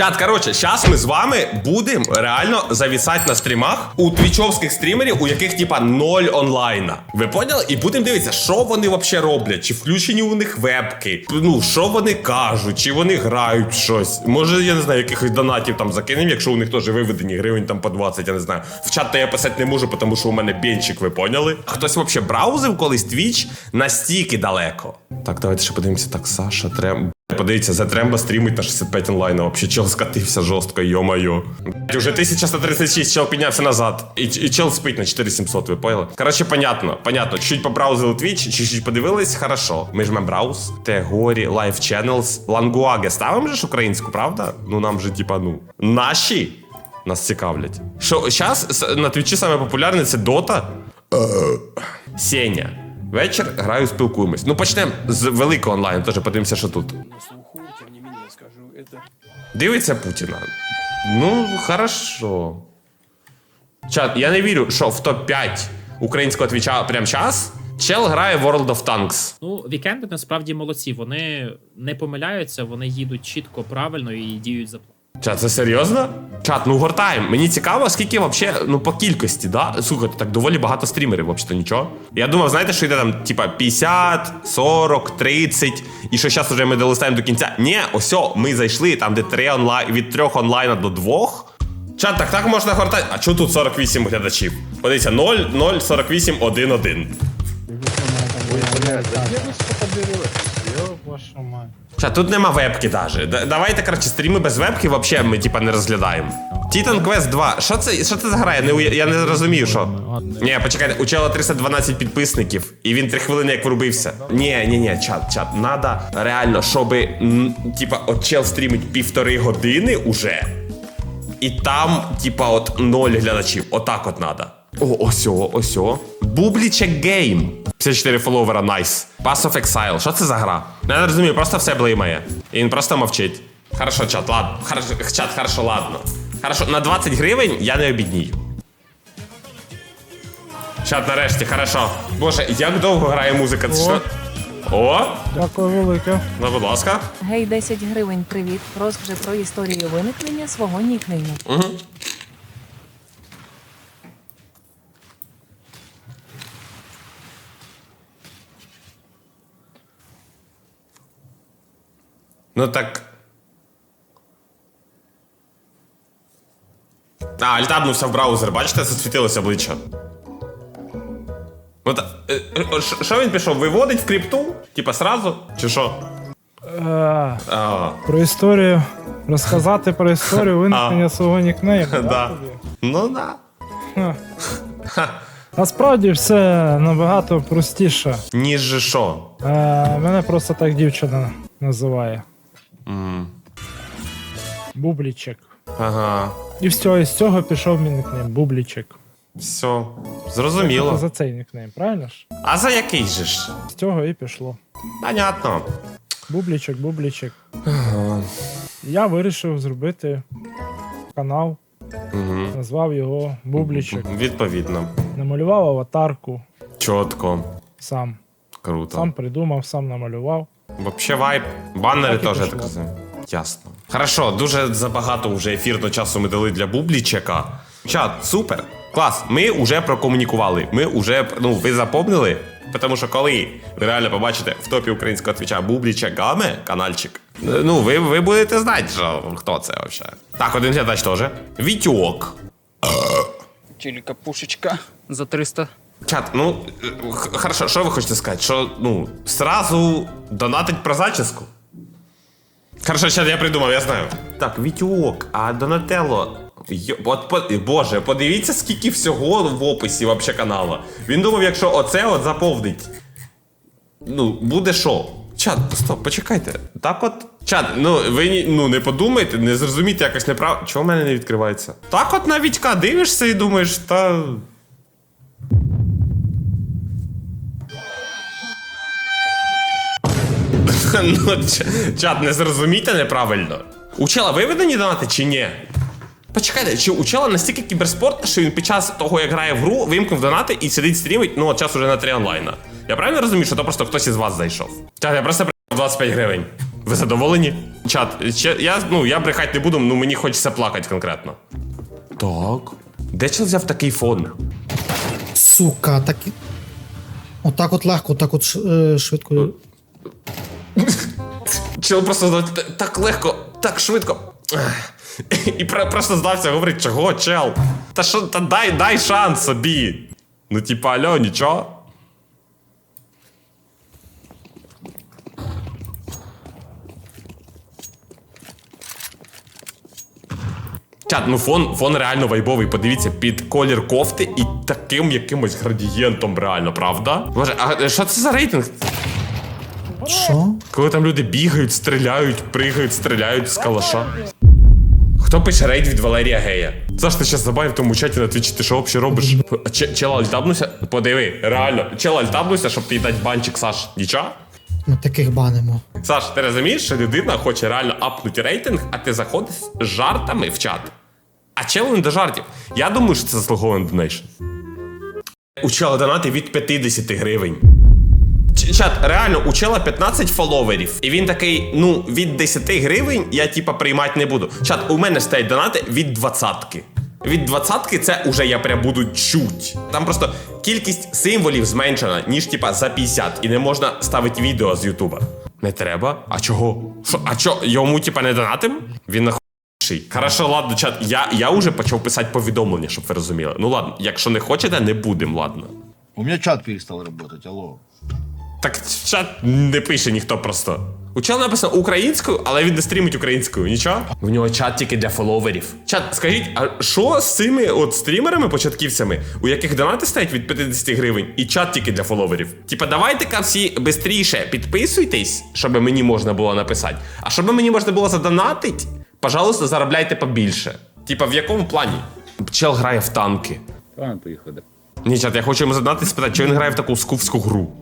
Чат, коротше, зараз ми з вами будемо реально завісати на стрімах у твічовських стрімерів, у яких типа ноль онлайна. Ви поняли? І будемо дивитися, що вони взагалі роблять, чи включені у них вебки, ну що вони кажуть, чи вони грають щось. Може, я не знаю, якихось донатів там закинемо, якщо у них теж виведені гривень там по 20, я не знаю. В чат я писати не можу, тому що у мене бенчик, ви поняли? Хтось взагалі браузив колись твіч настільки далеко. Так, давайте ще подивимося. Так, Саша, Трем. Подивіться, за Тремба стрімить на 65 онлайна. Вообще чел скатився жорстко, йо-моє. Уже 1136, чел піднявся назад. І, і чел спить на 4700, ви поняли? Коротше, понятно, понятно. Чуть побраузили Twitch, чуть-чуть подивились, хорошо. Ми жмем брауз, Тегорі, Live Channels, Лангуаге. Ставимо же ж українську, правда? Ну нам же, типа, ну. Наші нас цікавлять. Що, зараз на Твічі саме популярне це Дота. Сеня. Вечір граю, спілкуємось. Ну почнемо з великого онлайну, теж подивимося, що тут. Дивиться Путіна. Ну, хорошо. Чат, я не вірю, що в топ-5 українського твіча прямо час чел грає World of Tanks. Ну, вікенди насправді молодці. Вони не помиляються, вони їдуть чітко, правильно і діють за. Чат, це серйозно? Чат, ну гортаємо. Мені цікаво, скільки вообще, ну по кількості, да? Слухайте, так доволі багато стрімерів, взагалі, нічого. Я думав, знаєте, що йде там, типа, 50, 40, 30, і що зараз вже ми долистаємо до кінця. Ні, ось ми зайшли там, де 3 онлайн, від 3 онлайна до 2. Чат, так так можна гортати. А чого тут 48 глядачів? Подивіться, 0, 0, 48, 1, 1. Вашу мать. Чат, тут нема вебки даже. Давайте, коротше, стріми без вебки вообще ми типа не розглядаємо. Titan Quest 2. Що це, що це за гра? Я не, я не розумію, що. Ні, почекайте, у чела 312 підписників, і він 3 хвилини як врубився. Ні, ні, ні, чат, чат. Надо реально, щоб, м, типа, от чел стрімить півтори години уже. І там, типа, от ноль глядачів. Отак от надо. О, осьо, осьо. Бублічек гейм. 54 фоловера, найс. Pass of Exile. Що це за гра? Я не розумію, просто все блеймає. І він просто мовчить. Хорошо, чат, ладно. Хорошо, чат, хорошо, ладно. Хорошо, на 20 гривень я не обіднію. Чат, нарешті, хорошо. Боже, як довго грає музика? Це що? О, Дякую велике. ну, будь ласка. Гей, 10 гривень, привіт. Розкажи про історію виникнення свого нікнейму. Ну так. А, альтабнувся в браузер, бачите, засвітилося обличчя. Ну та. е, е, Що він пішов? Виводить в крипту? Типа сразу? Чи що? Е, А, про історію. Розказати про історію виникнення свого нікнейму. да. тобі? Ну да. Ха. Насправді все набагато простіше. Ніж що? Е, мене просто так дівчина називає. Бублічек. Ага. І всього із цього пішов мій нікнейм. Бублічек. Все. Це Зрозуміло. за цей нікнейм, правильно ж? А за який же ж? З цього і пішло. Понятно. Бублічек, бублічек. Я вирішив зробити канал. Назвав його Бублічек. Відповідно. Намалював аватарку Чітко. сам. Круто. Сам придумав, сам намалював. Вообще вайп. Баннери Так теж я так розумію. Ясно. Хорошо, дуже забагато вже ефірного часу ми дали для бублічека. Чат, супер. Клас. Ми вже прокомунікували. Ми вже, ну, ви запомнили? Тому що коли ви реально побачите в топі українського твіча Бублічек Гаме, каналчик, ну, ви, ви будете знати, що хто це взагалі. Так, один глядач теж. Вітьок. телека пушечка за 300. Чат, ну, е, хорошо, що ви хочете сказати? Що, ну, сразу донатить про зачіску? Хорошо, чат, я придумав, я знаю. Так, Вітюок, а Донателло. От, по, боже, подивіться, скільки всього в описі вообще каналу. Він думав, якщо оце от заповнить. Ну, буде що? Чат, стоп, почекайте. Так от. Чат, ну ви ну, не подумайте, не зрозумійте якось неправ. Чого в мене не відкривається? Так от на Вітька дивишся і думаєш, та. ну, чат, не зрозумійте неправильно. У чела виведені донати чи ні? Почекайте, чи у чела настільки кіберспорт, що він під час того, як грає в гру, вимкнув донати і сидить стрімить, ну, от час уже на 3 онлайна. Я правильно розумію, що то просто хтось із вас зайшов? Чат, я просто прийняв 25 гривень. Ви задоволені? Чат, ще, я, ну, я брехати не буду, ну мені хочеться плакати конкретно. Так. Де чел взяв такий фон? Сука, так. Отак от легко, отак от е, швидко. Чел просто так легко, так швидко. І просто здався, говорить, чого, чел? Та що, та дай, дай шанс собі. Ну, типа, алло, нічого. Чат, ну фон, фон реально вайбовий. Подивіться, під колір кофти і таким якимось градієнтом, реально, правда? Боже, а що це за рейтинг? Що? Коли там люди бігають, стріляють, пригають, стріляють з калаша. Хто пише рейд від Валерія Гея? Саш, ти зараз забавив в тому чаті на твічі, ти що взагалі робиш? Ч- чела альтабнуся? Подиви, реально, чела альтабнуся, щоб ти дати банчик, Саш. Нічого? Ми таких банимо. Саш, ти розумієш, що людина хоче реально апнути рейтинг, а ти заходиш з жартами в чат. А челу не до жартів. Я думаю, що це заслугований донейшн. У чела донати від 50 гривень. Чат, реально, у чела 15 фоловерів. І він такий, ну, від 10 гривень я типа приймати не буду. Чат, у мене стоять донати від 20. Від 20 це уже я прям буду чуть. Там просто кількість символів зменшена, ніж типа за 50, і не можна ставити відео з Ютуба. Не треба? А чого? Що, а чо, йому типа не донатим? Він нахуй. Хорошо, ладно, чат. Я, я вже почав писати повідомлення, щоб ви розуміли. Ну ладно, якщо не хочете, не будемо, ладно. У меня чат перестал работать, алло. Так в чат не пише ніхто просто. У чела написано українською, але він не стрімить українською. Нічого? У нього чат тільки для фоловерів. Чат, скажіть, а що з цими от стрімерами, початківцями, у яких донати стоять від 50 гривень, і чат тільки для фоловерів? Типа, давайте-ка всі швидше підписуйтесь, щоб мені можна було написати. А щоб мені можна було задонатити, пожалуйста, заробляйте побільше. Типа, в якому плані? Чел грає в танки. Ладно, поїхали. Ні, чат, я хочу йому задати спитати, чи він грає в таку скуфську гру.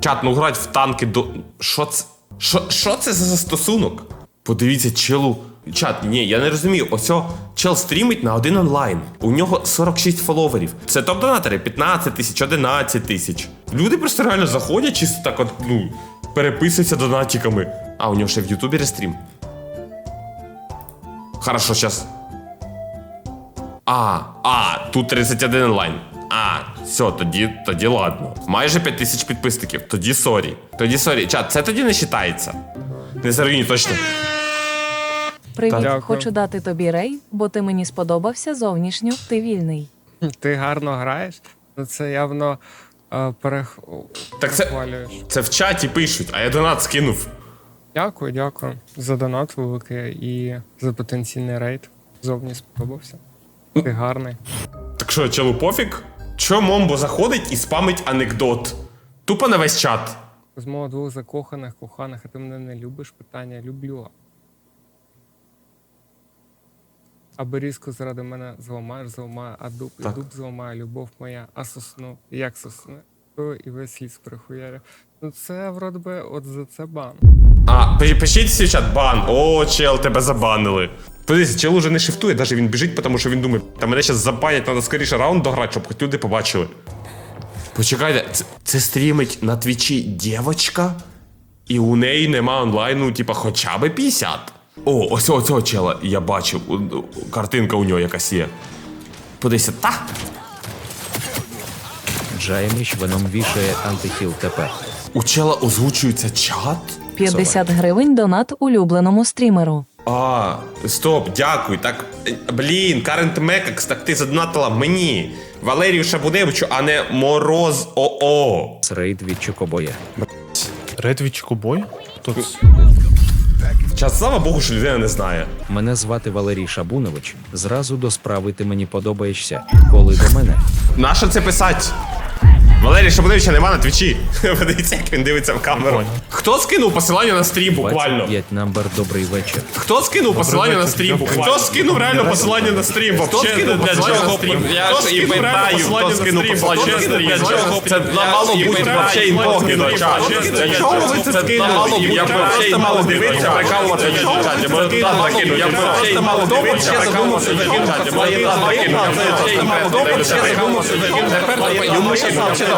Чат, ну грать в танки до. Що це? Що, що це за застосунок? Подивіться, челу. Чат, ні, я не розумію. Ось чел стрімить на один онлайн. У нього 46 фоловерів. Це топ-донатори 15 тисяч, 11 тисяч. Люди просто реально заходять, чисто так от, ну, переписуються донатиками. А, у нього ще в Ютубі рестрім. Хорошо, сейчас. А, а, тут 31 онлайн. А, все, тоді, тоді ладно. Майже 5 тисяч підписників. Тоді сорі. Тоді сорі. Чат, це тоді не вважається. Не заруйні точно. Привіт, Дякую. хочу дати тобі рей, бо ти мені сподобався зовнішньо, ти вільний. Ти гарно граєш, ну це явно е, перех... Так це- перехвалюєш. Це в чаті пишуть, а я донат скинув. Дякую, дякую за донат великий і за потенційний рейд. Зовні сподобався. Ти гарний. Так що, челу пофіг? Чо Момбо заходить і спамить анекдот? Тупо на весь чат. Мого двох закоханих, коханих, а ти мене не любиш? Питання люблю. А берізку заради мене зламаєш, зламаю, а дуб, і Так. дуб зламає, любов моя, а сосну, як сосну? І весь ліс перехуярю. Ну це, вроде би, от за це бан. А, пи- пишіть в чат бан. О, чел, тебе забанили. Подивіться, чел уже не шифтує, навіть він біжить, тому що він думає, та мене зараз забанять, треба скоріше раунд дограти, щоб хоч люди побачили. Почекайте, це, це стрімить на твічі дівочка, і у неї нема онлайну, типа, хоча б 50. О, ось оцього чела я бачив. Картинка у нього якась є. Подивіться, та. Джайміч веном вішає антихіл ТП. У чела озвучується чат. 50 гривень донат улюбленому стрімеру. А, стоп, дякую. Так, блін, Карент Мекакс, так ти задонатила мені. Валерію Шабудевичу, а не Мороз ОО. Рейд від Чокобоя. Редвіч Кубой? Хто це? Час, слава Богу, що людина не знає. Мене звати Валерій Шабунович. Зразу до справи ти мені подобаєшся. Коли до мене. Нащо це писати? Валерій Шабудевича нема на твічі. Подивіться, як він дивиться в камеру. Хто скинув посилання на стрім буквально? 25 намбер, добрий вечір. Хто скинув посилання на стрім? Хто скинув реально посилання на стрім? Хто скинув посилання на стрім? Хто скинув посилання на стрім? Хто скинув для чого? Це мало бути вообще інкогніто. Для чого ви це скинули? Я б просто мало дивитися, прикалуватися в чаті. Може, туди закинути. Я б просто мало дивитися, прикалуватися в чаті. Може, туди закинути. Я б просто мало дивитися, прикалуватися в чаті. Йому ще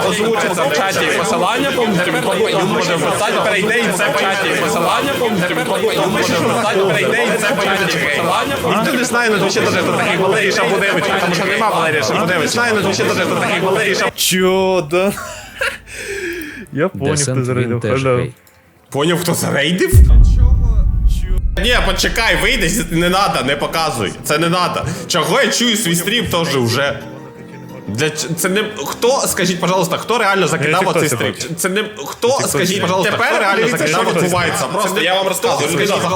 озвучиться в чаті посилання, повністю він може вписати, перейде і це в чаті посилання, повністю він може вписати, перейде і це в чаті посилання. Ніхто не знає на Твічі даже, хто такий Валерій Шабудевич, тому що нема Валерія Шабудевич. Знає на Твічі даже, хто такий Валерій Шабудевич. Чудо. Я він теж гей. Поняв, хто зарейдив? Ні, почекай, вийди, не надо, не показуй. Це не надо. Чого я чую свій стрім теж вже. Для це не хто, скажіть, пожалуйста, хто реально закидав оцей стрім? Це не хто, скажіть, пожалуйста, тепер реально закидав, що відбувається. Просто я вам розказую.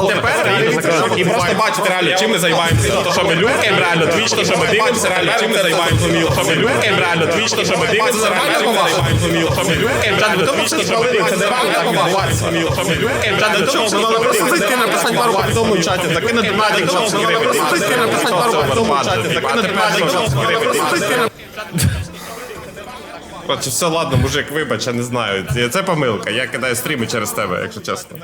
Тепер реально і просто бачите реально, чим ми займаємося. То, що ми люкаємо реально, твіч, то, що ми дивимося, реально, чим ми займаємося. Що ми люкаємо реально, твіч, то, що ми дивимося, реально, чим ми займаємося. Що ми люкаємо, реально, твіч, то, що ми дивимося, це реально так відбувається. Що ми люкаємо, реально, до чого ми просто зайти написати пару повідомлень в чаті, закинути донатик 20 гривень. Зайти написати пару повідомлень в чаті, закинути донатик 20 гривень. Короче, все ладно, мужик, вибач, я не знаю. Це помилка. Я кидаю стріми через тебе, якщо чесно.